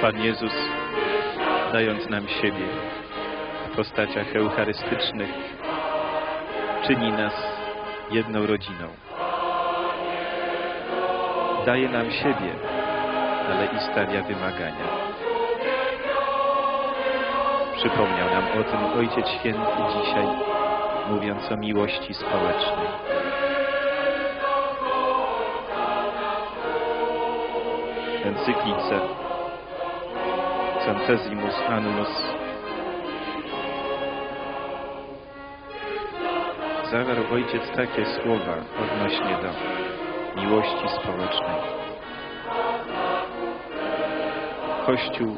Pan Jezus, dając nam siebie w postaciach eucharystycznych, czyni nas jedną rodziną. Daje nam siebie, ale i stawia wymagania. Przypomniał nam o tym Ojciec Święty dzisiaj, mówiąc o miłości społecznej. Encyklice Centesimus Annus zawarł Ojciec takie słowa odnośnie do miłości społecznej. Kościół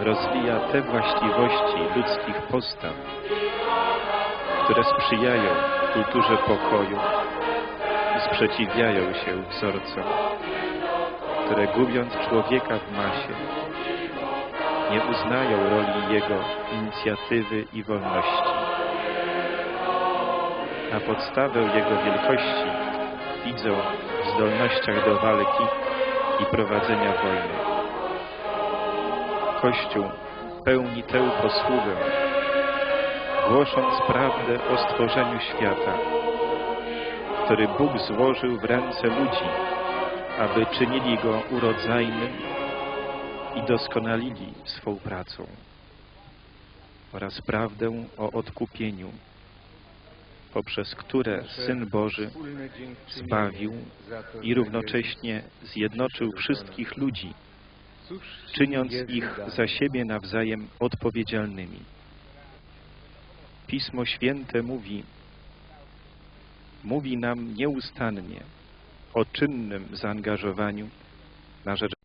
rozwija te właściwości ludzkich postaw, które sprzyjają kulturze pokoju i sprzeciwiają się wzorcom, które gubiąc człowieka w masie, nie uznają roli jego inicjatywy i wolności. Na podstawę jego wielkości widzą w zdolnościach do walki i prowadzenia wojny. Kościół pełni tę posługę, głosząc prawdę o stworzeniu świata, który Bóg złożył w ręce ludzi, aby czynili go urodzajnym i doskonalili swą pracą, oraz prawdę o odkupieniu, poprzez które Syn Boży zbawił i równocześnie zjednoczył wszystkich ludzi, czyniąc ich za siebie nawzajem odpowiedzialnymi. Pismo Święte mówi, mówi nam nieustannie o czynnym zaangażowaniu na rzecz